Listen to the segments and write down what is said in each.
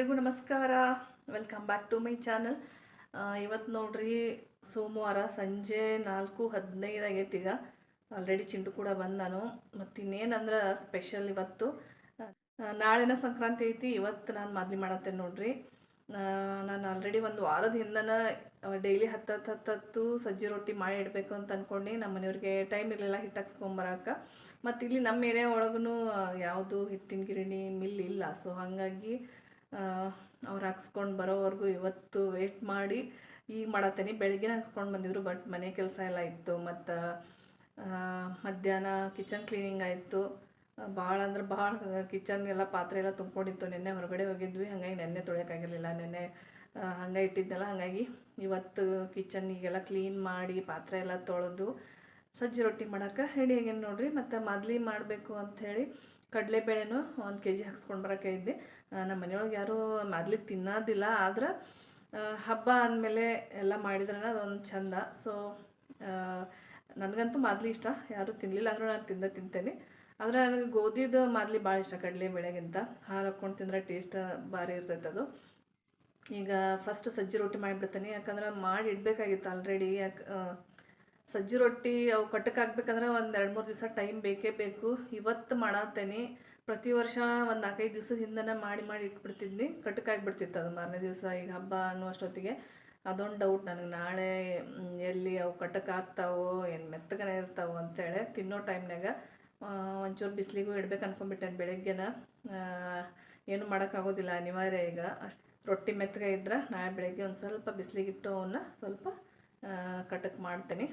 ಎಲ್ರಿಗೂ ನಮಸ್ಕಾರ. Welcome back to my channel ಇವತ್ತು ನೋಡ್ರಿ, ಸೋಮವಾರ ಸಂಜೆ ನಾಲ್ಕು ಹದಿನೈದು ಆಗೈತಿ ಈಗ. ಆಲ್ರೆಡಿ ಚಿಂಟು ಕೂಡ ಬಂದಾನು ಮತ್ತು ಇನ್ನೇನಂದ್ರೆ ಸ್ಪೆಷಲ್ ಇವತ್ತು. ನಾಳೆನ ಸಂಕ್ರಾಂತಿ ಐತಿ. ಇವತ್ತು ನಾನು ಮಾದ್ಲಿ ಮಾಡತ್ತೇನೆ ನೋಡ್ರಿ. ನಾನು ಆಲ್ರೆಡಿ ಒಂದು ವಾರದ ಹಿಂದನ ಡೈಲಿ ಹತ್ತು ಹತ್ತು ಹತ್ತು ಹತ್ತು ಸಜ್ಜಿ ರೊಟ್ಟಿ ಮಾಡಿ ಇಡಬೇಕು ಅಂತ ಅಂದ್ಕೊಂಡು ನಮ್ಮ ಮನೆಯವ್ರಿಗೆ ಟೈಮ್ ಇರಲಿಲ್ಲ ಹಿಟ್ಟು ಹಾಕ್ಸ್ಕೊಂಬರಕ್ಕೆ ಮತ್ತು ಇಲ್ಲಿ ನಮ್ಮ ಏರಿಯಾ ಒಳಗೂ ಯಾವುದು ಹಿಟ್ಟಿನ ಗಿರಣಿ ಮಿಲ್ ಇಲ್ಲ. ಸೊ ಹಾಗಾಗಿ ಅವ್ರು ಹಾಕ್ಸ್ಕೊಂಡು ಬರೋವರೆಗೂ ಇವತ್ತು ವೇಟ್ ಮಾಡಿ, ಈಗ ಮಾಡತ್ತೇನೆ. ಬೆಳಗ್ಗೆ ಹಾಕ್ಸ್ಕೊಂಡು ಬಂದಿದ್ರು ಬಟ್ ಮನೆ ಕೆಲಸ ಎಲ್ಲ ಇತ್ತು. ಮತ್ತು ಮಧ್ಯಾಹ್ನ ಕಿಚನ್ ಕ್ಲೀನಿಂಗ್ ಆಯಿತು. ಭಾಳ ಅಂದ್ರೆ ಭಾಳ ಕಿಚನ್ ಎಲ್ಲ ಪಾತ್ರೆ ಎಲ್ಲ ತುಂಬಿಕೊಂಡಿತ್ತು. ನಿನ್ನೆ ಹೊರಗಡೆ ಹೋಗಿದ್ವಿ. ಹಾಗಾಗಿ ನೆನ್ನೆ ತೊಳೆಯೋಕ್ಕಾಗಿರಲಿಲ್ಲ ನೆನ್ನೆ ಹಂಗೆ ಇಟ್ಟಿದ್ನಲ್ಲ, ಹಾಗಾಗಿ ಇವತ್ತು ಕಿಚನ್ ಈಗೆಲ್ಲ ಕ್ಲೀನ್ ಮಾಡಿ ಪಾತ್ರೆ ಎಲ್ಲ ತೊಳೆದು ಸಜ್ಜಿ ರೊಟ್ಟಿ ಮಾಡೋಕೆ ರೆಡಿ ಆಗ್ಯಾನ ನೋಡ್ರಿ. ಮತ್ತು ಮೊದಲಿ ಮಾಡಬೇಕು ಅಂಥೇಳಿ ಕಡಲೆಬೇಳೆನೂ ಒಂದು ಕೆ ಜಿ ಹಾಕ್ಸ್ಕೊಂಡು ಬರೋಕೆ ಇದ್ದೆ ನಮ್ಮ ಮನೆಯೊಳಗೆ ಯಾರೂ ಮಾದಲಿ ತಿನ್ನೋದಿಲ್ಲ, ಆದ್ರೆ ಹಬ್ಬ ಅಂದಮೇಲೆ ಎಲ್ಲ ಮಾಡಿದ್ರೆ ಅದೊಂದು ಚಂದ ಸೊ ನನಗಂತೂ ಮಾದಲಿ ಇಷ್ಟ. ಯಾರೂ ತಿನ್ನಲಿಲ್ಲ ಅಂದರೂ ನಾನು ತಿಂದ, ತಿಂತೇನೆ. ಆದರೆ ನನಗೆ ಗೋಧಿದು ಮಾದಲಿ ಭಾಳ ಇಷ್ಟ, ಕಡಲೆ ಬೆಳೆಗಿಂತ. ಹಾಲು ಹಾಕ್ಕೊಂಡು ತಿಂದರೆ ಟೇಸ್ಟ್ ಭಾರಿ ಇರ್ತೈತೆ ಅದು. ಈಗ ಫಸ್ಟ್ ಸಜ್ಜಿ ರೊಟ್ಟಿ ಮಾಡಿಬಿಡ್ತೇನೆ. ಯಾಕಂದ್ರೆ ಮಾಡಿ ಇಡಬೇಕಾಗಿತ್ತು ಆಲ್ರೆಡಿ ಯಾಕೆ ಸಜ್ಜಿ ರೊಟ್ಟಿ ಅವು ಕಟ್ಟಕ್ಕೆ ಹಾಕ್ಬೇಕಂದ್ರೆ ಒಂದು ಎರಡು ಮೂರು ದಿವಸ ಟೈಮ್ ಬೇಕೇ ಬೇಕು. ಇವತ್ತು ಮಾಡತ್ತೇನೆ ಪ್ರತಿ ವರ್ಷ ಒಂದು ನಾಲ್ಕೈದು ದಿವಸದ ಹಿಂದೆ ಮಾಡಿ ಮಾಡಿ ಇಟ್ಬಿಡ್ತಿದ್ನಿ. ಕಟ್ಟಕ್ಕೆ ಬಿಡ್ತಿತ್ತು ಅದು ಮಾರನೇ ದಿವಸ ಈಗ ಹಬ್ಬ ಅನ್ನುವಷ್ಟೊತ್ತಿಗೆ. ಅದೊಂದು ಡೌಟ್ ನನಗೆ. ನಾಳೆ ಎಲ್ಲಿ ಅವು ಕಟ್ಟಕ್ಕೆ ಆಗ್ತಾವೋ, ಏನು ಮೆತ್ತಗನೇ ಇರ್ತಾವೋ ಅಂತೇಳಿ ತಿನ್ನೋ ಟೈಮ್ನಾಗ ಒಂಚೂರು ಬಿಸಿಲಿಗೂ ಇಡ್ಬೇಕು ಅನ್ಕೊಂಡ್ಬಿಟ್ಟೆ ಬೆಳಗ್ಗೆನ. ಏನು ಮಾಡೋಕ್ಕಾಗೋದಿಲ್ಲ ಅನಿವಾರ್ಯ ಈಗ. ಅಷ್ಟು ರೊಟ್ಟಿ ಮೆತ್ತಗೆ ಇದ್ರೆ ನಾಳೆ ಬೆಳಗ್ಗೆ ಒಂದು ಸ್ವಲ್ಪ ಬಿಸಿಲಿಗಿಟ್ಟು ಅವನ್ನ ಸ್ವಲ್ಪ ಕಟಕ್ ಮಾಡ್ತೀನಿ.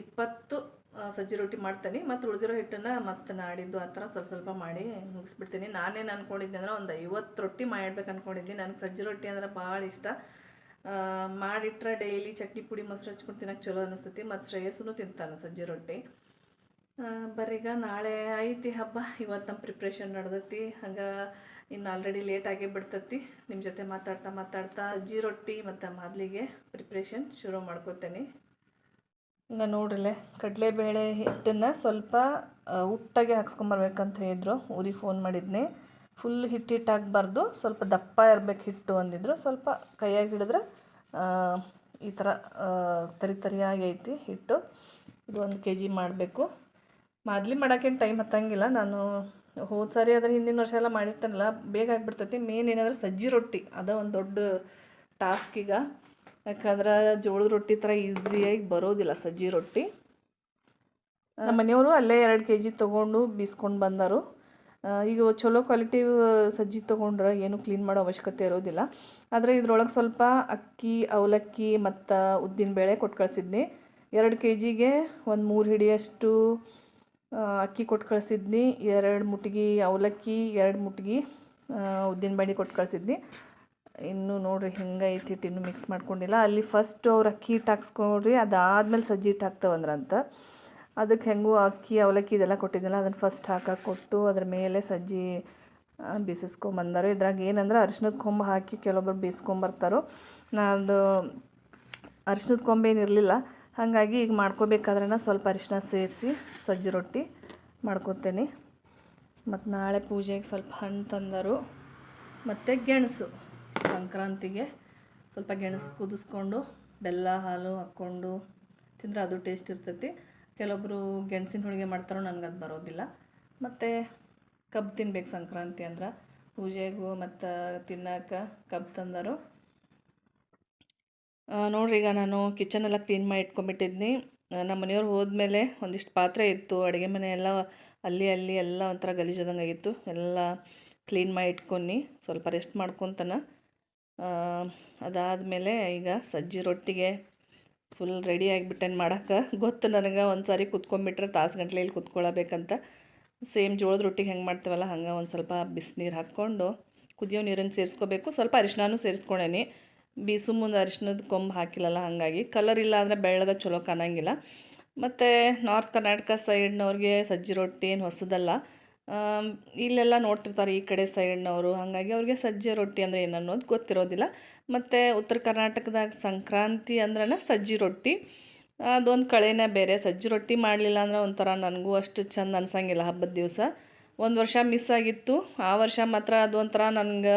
ಇಪ್ಪತ್ತು ಸಜ್ಜಿ ರೊಟ್ಟಿ ಮಾಡ್ತೀನಿ. ಮತ್ತು ಉಳಿದಿರೋ ಹಿಟ್ಟನ್ನು ಮತ್ತು ನಾಡಿದ್ದು ಆ ಥರ ಸ್ವಲ್ಪ ಸ್ವಲ್ಪ ಮಾಡಿ ಮುಗಿಸ್ಬಿಡ್ತೀನಿ. ನಾನೇನು ಅಂದ್ಕೊಂಡಿದ್ದೆ ಅಂದ್ರೆ ಒಂದು ಐವತ್ತು ರೊಟ್ಟಿ ಮಾಡಿಡ್ಬೇಕು ಅಂದ್ಕೊಂಡಿದ್ದೀನಿ ನನಗೆ ಸಜ್ಜಿ ರೊಟ್ಟಿ ಅಂದ್ರೆ ಭಾಳ ಇಷ್ಟ. ಮಾಡಿಟ್ರೆ ಡೈಲಿ ಚಟ್ನಿ ಪುಡಿ ಮೊಸರು ಹಚ್ಕೊಂಡು ತಿನ್ನಕ್ಕೆ ಚಲೋ ಅನಿಸ್ತೈತಿ. ಮತ್ತು ಶ್ರೇಯಸ್ಸೂ ತಿಂತಾನೆ ಸಜ್ಜಿ ರೊಟ್ಟಿ. ಬರೀಗ ನಾಳೆ ಐತಿ ಹಬ್ಬ. ಇವತ್ತು ನಮ್ಮ ಪ್ರಿಪ್ರೇಷನ್ ನಡೆದೈತಿ. ಹಂಗೆ ಇನ್ನು ಆಲ್ರೆಡಿ ಲೇಟ್ ಆಗೇ ಬಿಡ್ತೈತಿ. ನಿಮ್ಮ ಜೊತೆ ಮಾತಾಡ್ತಾ ಮಾತಾಡ್ತಾ ಸಜ್ಜಿ ರೊಟ್ಟಿ ಮತ್ತು ಮೊದಲಿಗೆ ಪ್ರಿಪ್ರೇಷನ್ ಶುರು ಮಾಡ್ಕೋತೇನೆ. ಈಗ ನೋಡ್ರಿಲೆ, ಕಡಲೆಬೇಳೆ ಹಿಟ್ಟನ್ನು ಸ್ವಲ್ಪ ಉಟ್ಟಾಗೆ ಹಾಕ್ಸ್ಕೊಂಬರ್ಬೇಕಂತ ಹೇಳಿದ್ರು. ಊರಿಗೆ ಫೋನ್ ಮಾಡಿದ್ನಿ. ಫುಲ್ ಹಿಟ್ಟು ಹಿಟ್ಟು ಹಾಕ್ಬಾರ್ದು ಸ್ವಲ್ಪ ದಪ್ಪ ಇರಬೇಕು ಹಿಟ್ಟು ಅಂದಿದ್ರು. ಸ್ವಲ್ಪ ಕೈಯಾಗಿ ಹಿಡಿದ್ರೆ ಈ ಥರ ತರಿ ತರಿಯಾಗಿ ಐತಿ ಹಿಟ್ಟು. ಇದು ಒಂದು ಕೆ ಜಿ ಮಾಡಬೇಕು. ಮಾದಲಿ ಮಾಡೋಕ್ಕೇನು ಟೈಮ್ ಹತ್ತಂಗಿಲ್ಲ. ನಾನು ಹೋದ ಸಾರಿ ಅದ್ರ ಹಿಂದಿನ ವರ್ಷ ಎಲ್ಲ ಮಾಡಿರ್ತಾನಲ್ಲ, ಬೇಗ ಆಗಿಬಿಡ್ತೈತಿ. ಮೇನ್ ಏನಂದ್ರೆ ಸಜ್ಜಿ ರೊಟ್ಟಿ, ಅದ ಒಂದು ದೊಡ್ಡ ಟಾಸ್ಕ್ ಈಗ. ಯಾಕಂದ್ರೆ ಜೋಳದ ರೊಟ್ಟಿ ಥರ ಈಸಿಯಾಗಿ ಬರೋದಿಲ್ಲ ಸಜ್ಜಿ ರೊಟ್ಟಿ. ನಮ್ಮ ಮನೆಯವರು ಅಲ್ಲೇ ಎರಡು ಕೆ ಜಿ ತೊಗೊಂಡು ಬೀಸ್ಕೊಂಡು ಬಂದರು. ಈಗ ಚಲೋ ಕ್ವಾಲಿಟಿ ಸಜ್ಜಿ ತೊಗೊಂಡ್ರೆ ಏನು ಕ್ಲೀನ್ ಮಾಡೋ ಅವಶ್ಯಕತೆ ಇರೋದಿಲ್ಲ. ಆದರೆ ಇದ್ರೊಳಗೆ ಸ್ವಲ್ಪ ಅಕ್ಕಿ, ಅವಲಕ್ಕಿ ಮತ್ತು ಉದ್ದಿನಬೇಳೆ ಕೊಟ್ಟು ಕಳಿಸಿದ್ನಿ. ಎರಡು ಕೆ ಜಿಗೆ ಒಂದು ಮೂರು ಹಿಡಿಯಷ್ಟು ಅಕ್ಕಿ ಕೊಟ್ಟು ಕಳಿಸಿದ್ನಿ. ಎರಡು ಮುಟ್ಗಿ ಅವಲಕ್ಕಿ, ಎರಡು ಮುಟ್ಗಿ ಉದ್ದಿನಬೇಳೆ ಕೊಟ್ಟು ಕಳಿಸಿದ್ನಿ. ಇನ್ನು ನೋಡ್ರಿ ಹಿಂಗೈತಿ ಹಿಟ್ಟು ಇನ್ನೂ ಮಿಕ್ಸ್ ಮಾಡ್ಕೊಂಡಿಲ್ಲ. ಅಲ್ಲಿ ಫಸ್ಟ್ ಅವ್ರು ಅಕ್ಕಿ ಹಿಟ್ಟು ಹಾಕ್ಸ್ಕೊಳ್ರಿ ಅದಾದಮೇಲೆ ಸಜ್ಜಿ ಹಿಟ್ಟು ಹಾಕ್ತಾವಂದ್ರಂತ. ಅದಕ್ಕೆ ಹೆಂಗೂ ಅಕ್ಕಿ, ಅವಲಕ್ಕಿ ಇದೆಲ್ಲ ಕೊಟ್ಟಿದ್ದಿಲ್ಲ ಅದನ್ನು ಫಸ್ಟ್ ಹಾಕಕ್ಕೆ ಕೊಟ್ಟು ಅದ್ರ ಮೇಲೆ ಸಜ್ಜಿ ಬೀಸಿಸ್ಕೊಂಬಂದರು, ಇದ್ರಾಗ ಏನಂದ್ರೆ ಅರಿಶಿನದ ಕೊಂಬು ಹಾಕಿ ಕೆಲವೊಬ್ರು ಬೀಸ್ಕೊಂಬರ್ತಾರೋ ನಾನು ಅರಿಶಿನದ ಕೊಂಬೇನಿರಲಿಲ್ಲ ಹಾಗಾಗಿ ಈಗ ಮಾಡ್ಕೋಬೇಕಾದ್ರೆ ಸ್ವಲ್ಪ ಅರಿಶಿನ ಸೇರಿಸಿ ಸಜ್ಜಿ ರೊಟ್ಟಿ ಮಾಡ್ಕೊತೇನೆ. ಮತ್ತು ನಾಳೆ ಪೂಜೆಗೆ ಸ್ವಲ್ಪ ಹಣ್ಣು ತಂದರು. ಮತ್ತು ಗೆಣಸು. ಸಂಕ್ರಾಂತಿಗೆ ಸ್ವಲ್ಪ ಗೆಣಸು ಕುದಿಸ್ಕೊಂಡು, ಬೆಲ್ಲ, ಹಾಲು ಹಾಕ್ಕೊಂಡು ತಿಂದರೆ ಅದು ಟೇಸ್ಟ್ ಇರ್ತೈತಿ. ಕೆಲವೊಬ್ಬರು ಗೆಣಸಿನ ಹೋಳಿಗೆ ಮಾಡ್ತಾರೋ ನನಗೆ ಅದು ಬರೋದಿಲ್ಲ. ಮತ್ತು ಕಬ್ಬು ತಿನ್ಬೇಕು ಸಂಕ್ರಾಂತಿ ಅಂದ್ರೆ. ಪೂಜೆಗೂ ಮತ್ತು ತಿನ್ನಕ್ಕೆ ಕಬ್ಬು ತಂದರು. ನೋಡ್ರಿ ಈಗ ನಾನು ಕಿಚನೆಲ್ಲ ಕ್ಲೀನ್ ಮಾಡಿ ಇಟ್ಕೊಂಬಿಟ್ಟಿದ್ನಿ ನಮ್ಮ ಮನೆಯವ್ರು ಹೋದ್ಮೇಲೆ ಒಂದಿಷ್ಟು ಪಾತ್ರೆ ಇತ್ತು, ಅಡುಗೆ ಮನೆ ಎಲ್ಲ ಅಲ್ಲಿ ಅಲ್ಲಿ ಎಲ್ಲ ಒಂಥರ ಗಲೀಜದಂಗೆ ಆಗಿತ್ತು. ಎಲ್ಲ ಕ್ಲೀನ್ ಮಾಡಿ ಇಟ್ಕೊಂಡು ಸ್ವಲ್ಪ ರೆಸ್ಟ್ ಮಾಡ್ಕೊತಾನ. ಅದಾದಮೇಲೆ ಈಗ ಸಜ್ಜಿ ರೊಟ್ಟಿಗೆ ಫುಲ್ ರೆಡಿ ಆಗಿಬಿಟ್ಟೇನು ಮಾಡೋಕ್ಕೆ. ಗೊತ್ತು ನನಗೆ ಒಂದು ಸಾರಿ ಕುತ್ಕೊಂಡ್ಬಿಟ್ರೆ ತಾಸು ಗಂಟ್ಲೆ ಇಲ್ಲಿ ಕುತ್ಕೊಳ್ಳಬೇಕಂತ ಸೇಮ್ ಜೋಳದ ರೊಟ್ಟಿಗೆ ಹೆಂಗೆ ಮಾಡ್ತೀವಲ್ಲ, ಹಂಗೆ ಒಂದು ಸ್ವಲ್ಪ ಬಿಸಿನೀರು ಹಾಕ್ಕೊಂಡು ಕುದಿಯೋ ನೀರನ್ನು ಸೇರಿಸ್ಕೋಬೇಕು. ಸ್ವಲ್ಪ ಅರಿಶಿನೂ ಸೇರಿಸ್ಕೊಂಡೇನಿ ಬೀಸು ಮುಂದೆ ಅರಿಶಿನದ ಕೊಂಬು ಹಾಕಿಲ್ಲಲ್ಲ, ಹಾಗಾಗಿ ಕಲರ್ ಇಲ್ಲ ಅಂದರೆ ಬೆಳ್ಳಗೆ ಚಲೋ ಕಾಣಂಗಿಲ್ಲ. ಮತ್ತು ನಾರ್ತ್ ಕರ್ನಾಟಕ ಸೈಡ್ನವ್ರಿಗೆ ಸಜ್ಜಿ ರೊಟ್ಟಿ ಏನು ಹೊಸದಲ್ಲ. ಇಲ್ಲೆಲ್ಲ ನೋಡ್ತಿರ್ತಾರೆ ಈ ಕಡೆ ಸೈಡ್ನವರು. ಹಾಗಾಗಿ ಅವ್ರಿಗೆ ಸಜ್ಜೆ ರೊಟ್ಟಿ ಅಂದರೆ ಏನು ಅನ್ನೋದು ಗೊತ್ತಿರೋದಿಲ್ಲ. ಮತ್ತು ಉತ್ತರ ಕರ್ನಾಟಕದಾಗ ಸಂಕ್ರಾಂತಿ ಅಂದ್ರೆ ಸಜ್ಜಿ ರೊಟ್ಟಿ. ಅದೊಂದು ಕಳೆನೇ ಬೇರೆ. ಸಜ್ಜಿ ರೊಟ್ಟಿ ಮಾಡಲಿಲ್ಲ ಅಂದ್ರೆ ಒಂಥರ ನನಗೂ ಅಷ್ಟು ಚಂದ ಅನ್ಸಂಗಿಲ್ಲ ಹಬ್ಬದ ದಿವಸ. ಒಂದು ವರ್ಷ ಮಿಸ್ ಆಗಿತ್ತು. ಆ ವರ್ಷ ಮಾತ್ರ ಅದೊಂಥರ ನನಗೆ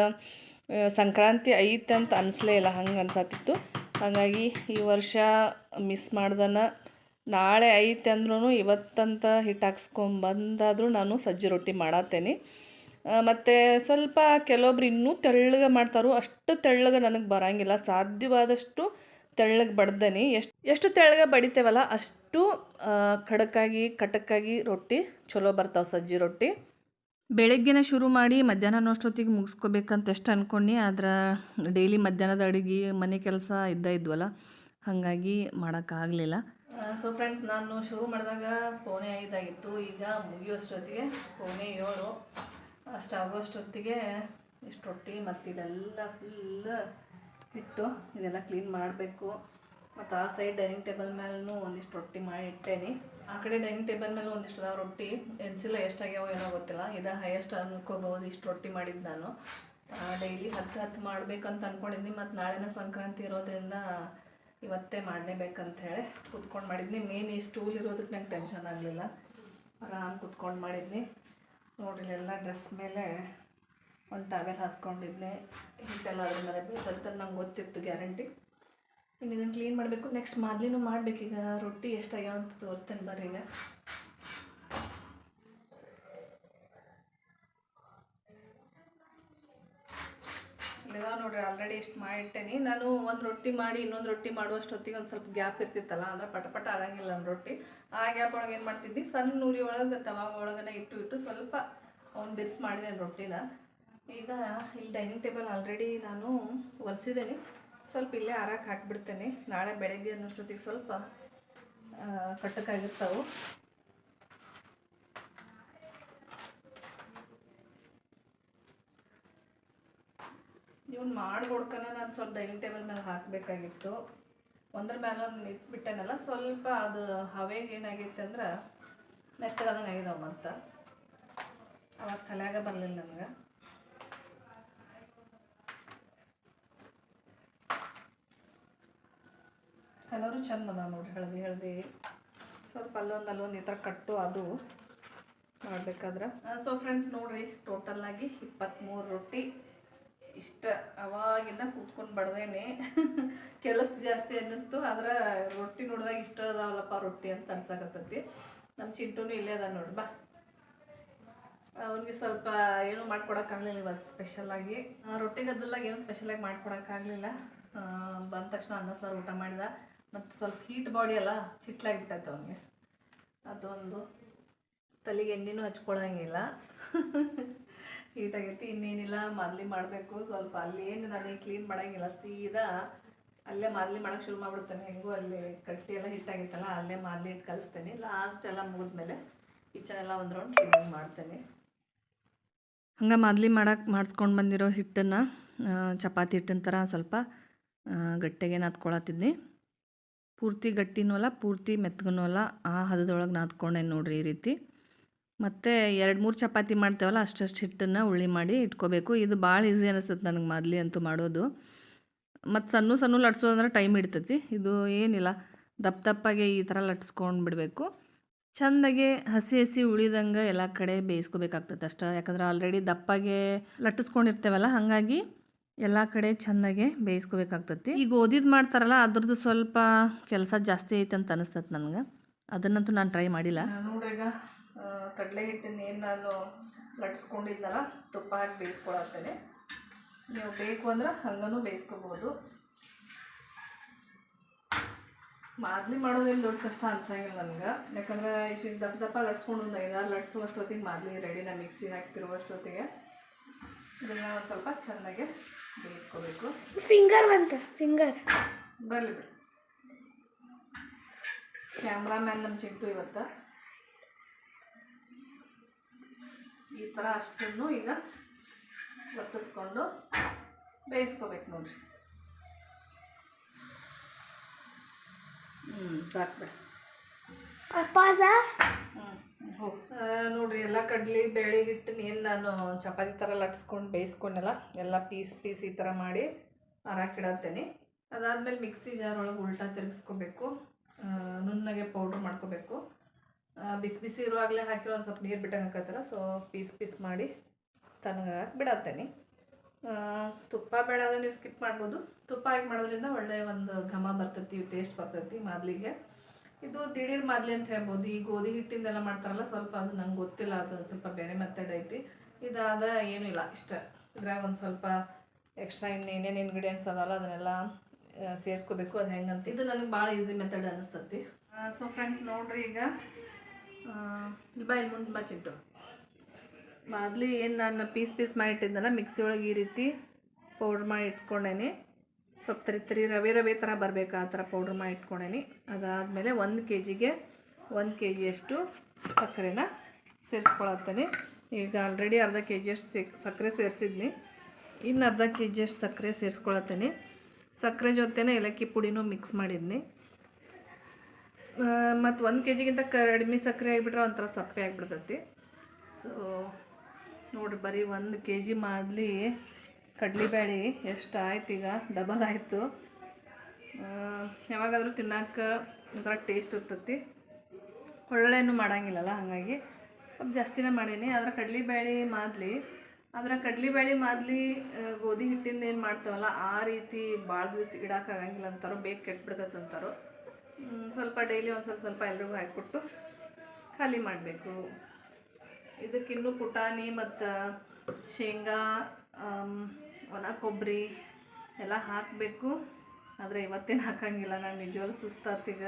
ಸಂಕ್ರಾಂತಿ ಐತೆ ಅಂತ ಅನಿಸ್ಲೇ ಇಲ್ಲ. ಹಂಗೆ ಅನ್ಸತ್ತಿತ್ತು ಹಾಗಾಗಿ ಈ ವರ್ಷ ಮಿಸ್ ಮಾಡ್ದನ ನಾಳೆ ಐತೆ ಅಂದ್ರೂ ಇವತ್ತಂತ ಹಿಟ್ಟು ಹಾಕ್ಸ್ಕೊಂಬಂದಾದರೂ ನಾನು ಸಜ್ಜಿ ರೊಟ್ಟಿ ಮಾಡತ್ತೇನೆ. ಮತ್ತು ಸ್ವಲ್ಪ ಕೆಲವೊಬ್ರು ಇನ್ನೂ ತೆಳ್ಳಗೆ ಮಾಡ್ತಾರೋ ಅಷ್ಟು ತೆಳ್ಳಗೆ ನನಗೆ ಬರೋಂಗಿಲ್ಲ. ಸಾಧ್ಯವಾದಷ್ಟು ತೆಳ್ಳಗೆ ಬಡ್ದೇನೆ. ಎಷ್ಟು ಎಷ್ಟು ತೆಳ್ಳಗೆ ಬಡಿತೇವಲ್ಲ ಅಷ್ಟು ಖಡಕ್ಕಾಗಿ, ಕಟಕ್ಕಾಗಿ ರೊಟ್ಟಿ ಚಲೋ ಬರ್ತಾವೆ ಸಜ್ಜಿ ರೊಟ್ಟಿ. ಬೆಳಗ್ಗೆನ ಶುರು ಮಾಡಿ ಮಧ್ಯಾಹ್ನ ಅಷ್ಟೊತ್ತಿಗೆ ಮುಗಿಸ್ಕೋಬೇಕಂತ ಎಷ್ಟು ಅಂದ್ಕೊಂಡು ಆದ್ರೆ ಡೈಲಿ ಮಧ್ಯಾಹ್ನದ ಅಡುಗೆ, ಮನೆ ಕೆಲಸ ಇದ್ದ ಇದ್ವಲ್ಲ, ಹಾಗಾಗಿ ಮಾಡೋಕ್ಕಾಗಲಿಲ್ಲ. ಸೊ ಫ್ರೆಂಡ್ಸ್ ನಾನು ಶುರು ಮಾಡಿದಾಗ ಪೋಣೆ ಐದಾಗಿತ್ತು. ಈಗ ಮುಗಿಯೋಷ್ಟೊತ್ತಿಗೆ ಪೋಣೆ ಏಳು. ಅಷ್ಟಾಗೋಷ್ಟೊತ್ತಿಗೆ ಇಷ್ಟು ರೊಟ್ಟಿ, ಮತ್ತು ಇದೆಲ್ಲ ಫುಲ್ ಇಟ್ಟು ಇದೆಲ್ಲ ಕ್ಲೀನ್ ಮಾಡಬೇಕು. ಮತ್ತು ಆ ಸೈಡ್ ಡೈನಿಂಗ್ ಟೇಬಲ್ ಮೇಲೂ ಒಂದಿಷ್ಟು ರೊಟ್ಟಿ ಮಾಡಿ ಇಟ್ಟೇನಿ. ಆ ಕಡೆ ಡೈನಿಂಗ್ ಟೇಬಲ್ ಮೇಲೆ ಒಂದಿಷ್ಟು ಅದಾವ ರೊಟ್ಟಿ. ಎನ್ಸಿಲ್ಲ ಎಷ್ಟಾಗ್ಯಾವ ಏನೋ ಗೊತ್ತಿಲ್ಲ. ಇದು ಹೈಯೆಸ್ಟ್ ಅನ್ಕೋಬಹುದು ಇಷ್ಟು ರೊಟ್ಟಿ ಮಾಡಿದ್ದು ನಾನು. ಡೈಲಿ ಹತ್ತು ಹತ್ತು ಮಾಡಬೇಕಂತ ಅಂದ್ಕೊಂಡಿದ್ದೀನಿ ಮತ್ತು ನಾಳೆನ ಸಂಕ್ರಾಂತಿ ಇರೋದ್ರಿಂದ ಇವತ್ತೇ ಮಾಡಲೇಬೇಕಂತ ಹೇಳಿ ಕುತ್ಕೊಂಡು ಮಾಡಿದ್ನಿ. ಮೇನ್ ಈ ಸ್ಟೂಲ್ ಇರೋದಕ್ಕೆ ನಂಗೆ ಟೆನ್ಷನ್ ಆಗಲಿಲ್ಲ. ಆರಾಮ್ ಕುತ್ಕೊಂಡು ಮಾಡಿದ್ನಿ. ನೋಡ್ರಿ ಎಲ್ಲ ಡ್ರೆಸ್ ಮೇಲೆ ಒಂದು ಟಾವೆಲ್ ಹಾಸ್ಕೊಂಡಿದ್ನಿ. ಹಿಟ್ಟೆಲ್ಲ ಅದ್ರ ಮೇಲೆ ಬೀಳ್ತಂತ ನಂಗೆ ಗೊತ್ತಿತ್ತು ಗ್ಯಾರಂಟಿ ಇನ್ನು ಇದನ್ನು ಕ್ಲೀನ್ ಮಾಡಬೇಕು. ನೆಕ್ಸ್ಟ್ ಮಾದ್ಲಿನೂ ಮಾಡಬೇಕೀಗ. ರೊಟ್ಟಿ ಎಷ್ಟಾಗ್ಯಾವ ಅಂತ ತೋರಿಸ್ತೇನೆ ಬರ್ರಿ ಈಗ ನೋಡ್ರಿ ಆಲ್ರೆಡಿ ಇಷ್ಟು ಮಾಡಿಟ್ಟೇನಿ. ನಾನು ಒಂದು ರೊಟ್ಟಿ ಮಾಡಿ, ಇನ್ನೊಂದು ರೊಟ್ಟಿ ಮಾಡುವಷ್ಟೊತ್ತಿಗೆ ಒಂದು ಸ್ವಲ್ಪ ಗ್ಯಾಪ್ ಇರ್ತಿತ್ತಲ್ಲ, ಅಂದ್ರೆ ಪಟ ಆಗಂಗಿಲ್ಲ ನನ್ನ ರೊಟ್ಟಿ. ಆ ಗ್ಯಾಪ್ ಒಳಗೆ ಏನು ಮಾಡ್ತಿದ್ದಿ? ಸಣ್ಣ ಉರಿ ಒಳಗೆ ತವಾ ಒಳಗನೆ ಇಟ್ಟು ಇಟ್ಟು ಸ್ವಲ್ಪ ಅವ್ನು ಬಿರ್ಸಿ ಮಾಡಿದೆ ರೊಟ್ಟಿನ. ಈಗ ಇಲ್ಲಿ ಡೈನಿಂಗ್ ಟೇಬಲ್ ಆಲ್ರೆಡಿ ನಾನು ಒರೆಸಿದ್ದೇನೆ ಸ್ವಲ್ಪ ಇಲ್ಲೇ ಆರಕ್ಕೆ ಹಾಕಿಬಿಡ್ತೇನೆ. ನಾಳೆ ಬೆಳಗ್ಗೆ ಅನ್ನೋಷ್ಟೊತ್ತಿಗೆ ಸ್ವಲ್ಪ ಕಟ್ಟಕ್ಕಾಗಿರ್ತಾವೆ. ಇವ್ನು ಮಾಡ್ಕೊಡ್ಕನ ನಾನು ಸ್ವಲ್ಪ ಡೈನಿಂಗ್ ಟೇಬಲ್ ಮೇಲೆ ಹಾಕಬೇಕಾಗಿತ್ತು. ಒಂದ್ರ ಮೇಲೆ ಒಂದು ಇಟ್ಬಿಟ್ಟೆನಲ್ಲ ಸ್ವಲ್ಪ ಅದು ಹವೆಗೆ ಏನಾಗಿತ್ತು ಅಂದ್ರೆ ಮೆತ್ತಗಾದಂಗೆ ಆಗಿದಾವ ಅಂತ. ಅವಾಗ ತಲೆಯಾಗ ಬರಲಿಲ್ಲ ನನಗೆ. ಕಲರು ಚಂದ ಅದಾವ ನೋಡಿ ಹಳದಿ ಹಳದಿ. ಸ್ವಲ್ಪ ಅಲ್ಲೊಂದು ಅಲ್ಲೊಂದು ಈ ಥರ ಕಟ್ಟು ಅದು ಮಾಡಬೇಕಾದ್ರೆ. ಸೊ ಫ್ರೆಂಡ್ಸ್ ನೋಡಿರಿ ಟೋಟಲ್ ಆಗಿ ಇಪ್ಪತ್ತ್ಮೂರು ರೊಟ್ಟಿ. ಇಷ್ಟ ಅವಾಗಿಂದ ಕೂತ್ಕೊಂಡು ಬಡ್ದೇನೆ. ಕೆಲಸ ಜಾಸ್ತಿ ಅನ್ನಿಸ್ತು, ಆದ್ರೆ ರೊಟ್ಟಿ ನೋಡಿದಾಗ ಇಷ್ಟ ಅದಾವಲ್ಲಪ್ಪ ರೊಟ್ಟಿ ಅಂತ ಅನ್ಸಕತ್ತೈತಿ. ನಮ್ಮ ಚಿಂಟೂನು ಇಲ್ಲೇ ಅದ ನೋಡಿ, ಬಾ. ಅವ್ರಿಗೆ ಸ್ವಲ್ಪ ಏನು ಮಾಡ್ಕೊಡೋಕ್ಕಾಗಲಿಲ್ಲ ಇವತ್ತು ಸ್ಪೆಷಲಾಗಿ ರೊಟ್ಟಿ ಗದ್ದಲಾಗ ಏನು ಸ್ಪೆಷಲಾಗಿ ಮಾಡ್ಕೊಡೋಕ್ಕಾಗಲಿಲ್ಲ ಬಂದ ತಕ್ಷಣ ಅನ್ನ, ಸಾರು, ಊಟ ಮಾಡಿದ. ಮತ್ತು ಸ್ವಲ್ಪ ಹೀಟ್ ಬಾಡಿ ಅಲ್ಲ ಚಿಟ್ಲಾಗಿಬಿಟ್ಟೈತೆ ಅವನಿಗೆ. ಅದೊಂದು ತಲೆಗೆ ಎಣ್ಣೆನೂ ಹಚ್ಕೊಳಂಗಿಲ್ಲ. ಹೀಟ್ ಆಗೈತಿ ಇನ್ನೇನಿಲ್ಲ, ಮಾದಲಿ ಮಾಡಬೇಕು. ಸ್ವಲ್ಪ ಅಲ್ಲಿ ಏನು ನಾನು ಕ್ಲೀನ್ ಮಾಡೋಂಗಿಲ್ಲ, ಸೀದಾ ಅಲ್ಲೇ ಮಾದಲಿ ಮಾಡೋಕೆ ಶುರು ಮಾಡಿಬಿಡ್ತೇನೆ. ಹೆಂಗೂ ಅಲ್ಲಿ ಕಟ್ಟಿ ಎಲ್ಲ ಹಿಟ್ಟಾಗಿತ್ತಲ್ಲ ಅಲ್ಲೇ ಮಾದಲಿ ಇಟ್ಟು ಕಲಿಸ್ತೇನೆ. ಲಾಸ್ಟ್ ಎಲ್ಲ ಮುಗಿದ್ಮೇಲೆ ಕಿಚನ್ ಎಲ್ಲ ಒಂದು ರೌಂಡ್ ಕ್ಲೀನಿಂಗ್ ಮಾಡ್ತೇನೆ. ಹಂಗೆ ಮಾದಲಿ ಮಾಡೋಕೆ, ಮಾಡಿಸ್ಕೊಂಡು ಬಂದಿರೋ ಹಿಟ್ಟನ್ನು ಚಪಾತಿ ಹಿಟ್ಟಿನ ಥರ ಸ್ವಲ್ಪ ಗಟ್ಟಿಗೆ ನಾದ್ಕೊಳತ್ತಿದ್ನಿ. ಪೂರ್ತಿ ಗಟ್ಟಿನೂ ಅಲ್ಲ, ಪೂರ್ತಿ ಮೆತ್ತಗೂ ಅಲ್ಲ, ಆ ಹದದೊಳಗೆ ನಾದ್ಕೊಂಡೆ ನೋಡಿರಿ ಈ ರೀತಿ. ಮತ್ತು ಎರಡು ಮೂರು ಚಪಾತಿ ಮಾಡ್ತೇವಲ್ಲ ಅಷ್ಟಷ್ಟು ಹಿಟ್ಟನ್ನು ಉಳ್ಳಿ ಮಾಡಿ ಇಟ್ಕೋಬೇಕು. ಇದು ಭಾಳ ಈಸಿ ಅನಿಸ್ತದೆ ನನಗೆ ಮೊದಲಿ ಅಂತೂ ಮಾಡೋದು. ಮತ್ತು ಸಣ್ಣ ಸಣ್ಣ ಲಟ್ಸೋದಂದ್ರೆ ಟೈಮ್ ಹಿಡಿತೈತಿ. ಇದು ಏನಿಲ್ಲ. ದಪ್ಪ ದಪ್ಪಾಗೆ ಈ ಥರ ಲಟ್ಸ್ಕೊಂಡು ಬಿಡಬೇಕು. ಚೆಂದಾಗೆ ಹಸಿ ಹಸಿ ಉಳಿದಂಗೆ ಎಲ್ಲ ಕಡೆ ಬೇಯಿಸ್ಕೋಬೇಕಾಗ್ತದೆ ಅಷ್ಟೇ. ಯಾಕಂದ್ರೆ ಆಲ್ರೆಡಿ ದಪ್ಪಾಗೆ ಲಟ್ಟಿಸ್ಕೊಂಡಿರ್ತೇವಲ್ಲ ಹಾಗಾಗಿ ಎಲ್ಲ ಕಡೆ ಚೆಂದಾಗೆ ಬೇಯಿಸ್ಕೋಬೇಕಾಗ್ತತಿ. ಈಗ ಓದಿದ್ದು ಮಾಡ್ತಾರಲ್ಲ, ಅದ್ರದ್ದು ಸ್ವಲ್ಪ ಕೆಲಸ ಜಾಸ್ತಿ ಐತೆ ಅಂತ ಅನಿಸ್ತದೆ ನನಗೆ. ಅದನ್ನಂತೂ ನಾನು ಟ್ರೈ ಮಾಡಿಲ್ಲ. ನೋಡ್ರಿ ಈಗ. ಕಡಲೆ ಹಿಟ್ಟನ್ನ ಏನು ನಾನು ಲಟ್ಸ್ಕೊಂಡಿದ್ನಲ್ಲ ತುಪ್ಪ ಹಾಕಿ ಬೇಯಿಸ್ಕೊಳತ್ತೇನೆ. ನೀವು ಬೇಕು ಅಂದ್ರೆ ಹಂಗನೂ ಬೇಯಿಸ್ಕೋಬೋದು. ಮಾದಲಿ ಮಾಡೋದೇನು ದೊಡ್ಡ ಕಷ್ಟ ಅನ್ಸಂಗಿಲ್ಲ ನನಗೆ. ಯಾಕಂದ್ರೆ ಇಷ್ಟು ದಪ್ಪ ದಪ್ಪ ಲಟ್ಸ್ಕೊಂಡು ಒಂದು ಐದಾರು ಲಟ್ಸುವಷ್ಟೊತ್ತಿಗೆ ಮಾದಲಿ ರೆಡಿ ನಾನು ಮಿಕ್ಸಿ ಹಾಕ್ತಿರುವಷ್ಟೊತ್ತಿಗೆ ಇದನ್ನ ಒಂದು ಸ್ವಲ್ಪ ಚೆನ್ನಾಗಿ ಬೇಯಿಸ್ಕೋಬೇಕು. ಫಿಂಗರ್ ಬಂತ ಫಿಂಗರ್ ಬರಲಿ ಬಿಡಿ. ಕ್ಯಾಮ್ರಾಮ್ಯಾನ್ ನಮ್ಮ ಚಿಂಟು ಇವತ್ತು. ಈ ಥರ ಅಷ್ಟನ್ನು ಈಗ ಲಟ್ಟಿಸ್ಕೊಂಡು ಬೇಯಿಸ್ಕೋಬೇಕು ನೋಡಿರಿ. ಹ್ಞೂ ಸಾಕು ಹ್ಞೂ ನೋಡ್ರಿ ಎಲ್ಲ ಕಡ್ಲಿ ಬೇಳೆ ಹಿಟ್ಟನ್ನ ಏನು ನಾನು ಚಪಾತಿ ಥರ ಲಟ್ಸ್ಕೊಂಡು ಬೇಯಿಸ್ಕೊಂಡೆಲ್ಲ ಎಲ್ಲ ಪೀಸ್ ಪೀಸ್ ಈ ಥರ ಮಾಡಿ ಹಾರಾಕಿಡತ್ತೇನೆ ಅದಾದಮೇಲೆ ಮಿಕ್ಸಿ ಜಾರ್ ಒಳಗೆ ಉಲ್ಟಾ ತಿರುಗಿಸ್ಕೋಬೇಕು. ನುಣ್ಣಗೆ ಪೌಡ್ರ್ ಮಾಡ್ಕೋಬೇಕು. ಬಿಸಿ ಬಿಸಿ ಇರುವಾಗಲೇ ಹಾಕಿರೋ ಒಂದು ಸ್ವಲ್ಪ ನೀರು ಬಿಟ್ಟಂಗೆ ಹಾಕತ್ತಲ್ಲ ಸೊ ಪೀಸ್ ಪೀಸ್ ಮಾಡಿ ತನಗೆ ಬಿಡತ್ತೇನೆ. ತುಪ್ಪ ಬೇಡ ಅಂದರೆ ನೀವು ಸ್ಕಿಪ್ ಮಾಡ್ಬೋದು. ತುಪ್ಪ ಹಾಕಿ ಮಾಡೋದ್ರಿಂದ ಒಳ್ಳೆಯ ಒಂದು ಘಮ ಬರ್ತೈತಿ ಟೇಸ್ಟ್ ಬರ್ತೈತಿ ಮಾದಲಿಗೆ. ಇದು ದಿಢೀರ್ ಮಾದಲಿ ಅಂತ ಹೇಳ್ಬೋದು. ಈ ಗೋಧಿ ಹಿಟ್ಟಿಂದೆಲ್ಲ ಮಾಡ್ತಾರಲ್ಲ ಸ್ವಲ್ಪ ಅದು ನಂಗೆ ಗೊತ್ತಿಲ್ಲ ಅದು ಸ್ವಲ್ಪ ಬೇರೆ ಮೆಥಡ್ ಐತಿ. ಇದಾದ್ರೆ ಏನೂ ಇಲ್ಲ ಇಷ್ಟ. ಇದ್ರಾಗ ಒಂದು ಸ್ವಲ್ಪ ಎಕ್ಸ್ಟ್ರಾ ಇನ್ನೇನೇನು ಅದಲ್ಲ ಅದಾವಲ್ಲ ಅದನ್ನೆಲ್ಲ ಸೇರಿಸ್ಕೋಬೇಕು ಅದು ಹೆಂಗಂತ. ಇದು ನನಗೆ ಭಾಳ ಈಸಿ ಮೆಥಡ್ ಅನ್ನಿಸ್ತತಿ ಸೊ ಫ್ರೆಂಡ್ಸ್ ನೋಡ್ರಿ ಈಗ ಆ, ಇಲ್ಲಿ ಬಾ ಇಲ್ಲಿ ಮುಂದೆ ಬಚ್ಚಿಟ್ಟು ಮೊದಲು ಏನು ನಾನು ಪೀಸ್ ಪೀಸ್ ಮಾಡಿ ಇಟ್ಟಿದ್ನಲ್ಲ ಮಿಕ್ಸಿ ಒಳಗೆ ಈ ರೀತಿ ಪೌಡ್ರ್ ಮಾಡಿ ಇಟ್ಕೊಂಡೇನಿ. ಸ್ವಲ್ಪ ತರಿ ತರಿ ರವೆ ರವೆ ಥರ ಬರಬೇಕು ಆ ಥರ ಪೌಡ್ರ್ ಮಾಡಿ ಇಟ್ಕೊಂಡೇನಿ. ಅದಾದಮೇಲೆ ಒಂದು ಕೆ ಜಿಗೆ ಒಂದು ಕೆ ಜಿಯಷ್ಟು ಸಕ್ಕರೆನ ಸೇರಿಸ್ಕೊಳತ್ತೇನೆ. ಈಗ ಆಲ್ರೆಡಿ ಅರ್ಧ ಕೆ ಜಿಯಷ್ಟು ಸಕ್ಕರೆ ಸೇರಿಸಿದ್ನಿ. ಇನ್ನು ಅರ್ಧ ಕೆ ಜಿಯಷ್ಟು ಸಕ್ಕರೆ ಸೇರಿಸ್ಕೊಳತ್ತೇನೆ. ಸಕ್ಕರೆ ಜೊತೆನೇ ಏಲಕ್ಕಿ ಪುಡಿನೂ ಮಿಕ್ಸ್ ಮಾಡಿದ್ನಿ. ಮತ್ತು ಒಂದು ಕೆ ಜಿಗಿಂತ ಕಡಿಮೆ ಸಕ್ಕರೆ ಆಗಿಬಿಟ್ರೆ ಒಂಥರ ಸಪ್ಪೆ ಆಗಿಬಿಡ್ತೈತಿ. ಸೊ ನೋಡಿರಿ ಬರೀ ಒಂದು ಕೆ ಜಿ ಮಾದಲಿ ಕಡ್ಲಿಬೇಳೆ ಎಷ್ಟು ಆಯ್ತು ಈಗ? ಡಬಲ್ ಆಯಿತು. ಯಾವಾಗಾದರೂ ತಿನ್ನಕ್ಕೆ ಒಂಥರ ಟೇಸ್ಟ್ ಇರ್ತೈತಿ. ಒಳ್ಳೆಯನ್ನು ಮಾಡೋಂಗಿಲ್ಲಲ್ಲ ಹಾಗಾಗಿ. ಸ್ವಲ್ಪ ಜಾಸ್ತಿನೇ ಮಾಡೀನಿ. ಆದ್ರೆ ಕಡ್ಲಿಬೇಳೆ ಮಾದಲಿ ಆದ್ರೆ ಕಡ್ಲಿಬೇಳೆ ಮಾದಲಿ ಗೋಧಿ ಹಿಟ್ಟಿಂದ ಏನು ಮಾಡ್ತೇವಲ್ಲ, ಆ ರೀತಿ ಭಾಳ ದಿವಸ ಇಡೋಕ್ಕಾಗಂಗಿಲ್ಲ ಅಂತಾರೋ ಬೇಗ ಕೆಟ್ಬಿಡ್ತೈತೆ ಅಂತಾರೋ. ಸ್ವಲ್ಪ ಡೈಲಿ ಒಂದು ಸ್ವಲ್ಪ ಸ್ವಲ್ಪ ಎಲ್ರಿಗೂ ಹಾಕಿಬಿಟ್ಟು ಖಾಲಿ ಮಾಡಬೇಕು. ಇದಕ್ಕಿನ್ನೂ ಪುಟಾಣಿ ಮತ್ತು ಶೇಂಗಾ ಒಣ ಕೊಬ್ಬರಿ ಎಲ್ಲ ಹಾಕಬೇಕು. ಆದರೆ ಇವತ್ತೇನು ಹಾಕಂಗಿಲ್ಲ. ನಾನು ನಿಜವಾಗ್ಲೂ ಸುಸ್ತಾತೀಗ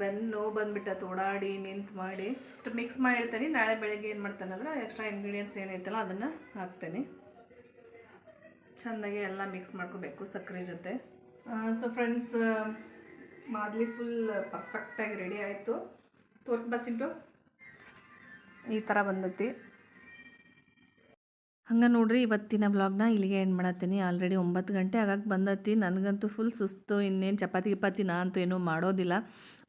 ಬೆನ್ನು ನೋವು ತೋಡಾಡಿ ಓಡಾಡಿ ನಿಂತು ಮಾಡಿ. ಮಿಕ್ಸ್ ಮಾಡಿರ್ತೀನಿ. ನಾಳೆ ಬೆಳಗ್ಗೆ ಏನು ಮಾಡ್ತೇನೆ ಅಂದ್ರೆ ಎಕ್ಸ್ಟ್ರಾ ಇಂಗ್ರೀಡಿಯೆಂಟ್ಸ್ ಏನೈತಲ್ಲ ಅದನ್ನು ಹಾಕ್ತೇನೆ. ಚೆಂದಾಗಿ ಎಲ್ಲ ಮಿಕ್ಸ್ ಮಾಡ್ಕೋಬೇಕು ಸಕ್ಕರೆ ಜೊತೆ. ಸೊ ಫ್ರೆಂಡ್ಸ್ ಮಾದಲಿ ಫುಲ್ ಪರ್ಫೆಕ್ಟಾಗಿ ರೆಡಿ ಆಯಿತು. ತೋರಿಸ್ಬಾ ಚಿಂಟು. ಈ ಥರ ಬಂದೈತಿ. ಹಂಗೆ ನೋಡ್ರಿ ಇವತ್ತಿನ ಬ್ಲಾಗ್ನ ಇಲ್ಲಿಗೆ ಎಂಡ್ ಮಾಡತ್ತೀನಿ. ಆಲ್ರೆಡಿ ಒಂಬತ್ತು ಗಂಟೆ ಆಗಕ್ಕೆ ಬಂದೈತಿ. ನನಗಂತೂ ಫುಲ್ ಸುಸ್ತು, ಇನ್ನೇನು ಚಪಾತಿ ಗಿಪಾತಿ ನಾ ಅಂತೂ ಏನೂ ಮಾಡೋದಿಲ್ಲ.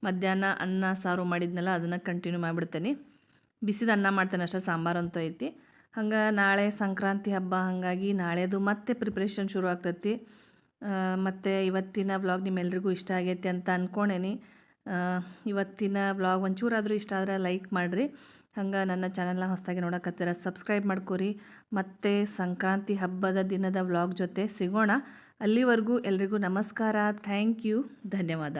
ಮಧ್ಯಾಹ್ನ ಅನ್ನ, ಸಾರು ಮಾಡಿದ್ನಲ್ಲ, ಅದನ್ನು ಕಂಟಿನ್ಯೂ ಮಾಡಿಬಿಡ್ತೇನೆ. ಬಿಸಿದ ಅನ್ನ ಮಾಡ್ತೇನೆ ಅಷ್ಟೇ, ಸಾಂಬಾರು ಅಂತೂ ಐತಿ. ಹಂಗೆ ನಾಳೆ ಸಂಕ್ರಾಂತಿ ಹಬ್ಬ, ಹಾಗಾಗಿ ನಾಳೆದು ಮತ್ತೆ ಪ್ರಿಪ್ರೇಷನ್ ಶುರು ಆಗ್ತೈತಿ. ಮತ್ತು ಇವತ್ತಿನ ವ್ಲಾಗ್ ನಿಮ್ಮೆಲ್ರಿಗೂ ಇಷ್ಟ ಆಗೈತೆ ಅಂತ ಅಂದ್ಕೊಂಡೇನಿ ಇವತ್ತಿನ ವ್ಲಾಗ್ ಒಂಚೂರಾದರೂ ಇಷ್ಟ ಆದರೆ ಲೈಕ್ ಮಾಡಿರಿ. ಹಂಗೆ ನನ್ನ ಚಾನಲ್ನ ಹೊಸದಾಗಿ ನೋಡಕತ್ತೀರ ಸಬ್ಸ್ಕ್ರೈಬ್ ಮಾಡ್ಕೊರಿ. ಮತ್ತು ಸಂಕ್ರಾಂತಿ ಹಬ್ಬದ ದಿನದ ವ್ಲಾಗ್ ಜೊತೆ ಸಿಗೋಣ. ಅಲ್ಲಿವರೆಗೂ ಎಲ್ರಿಗೂ ನಮಸ್ಕಾರ. Thank you. ಧನ್ಯವಾದ.